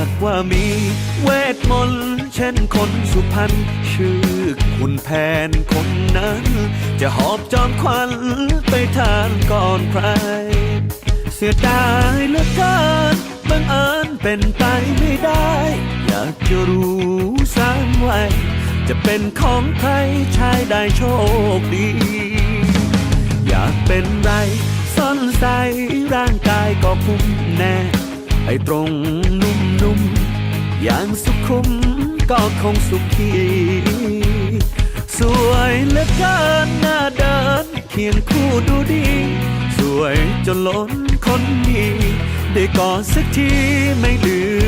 ากว่ามีเวทมนต์เช่นคนสุพรรณชื่อคุณแผนคนนั้น จะหอบจอมควันไปทานก่อนใคร เสียดายเหลือเกินบังเอิญเป็นไปไม่ได้ อยากจะรู้สามวัยจะเป็นของใครชายได้โชคดี อยากเป็นไรซ่อนใสร่างกายก็คุ้มแน่ไอ้ตรงนุ่ม อย่างสุขุมก็คงสุขี สวยเหลือเกินหน้าเดินเคียงคู่ดูดี สวยจนล้นคนดี ได้กอดสักทีไม่ลืม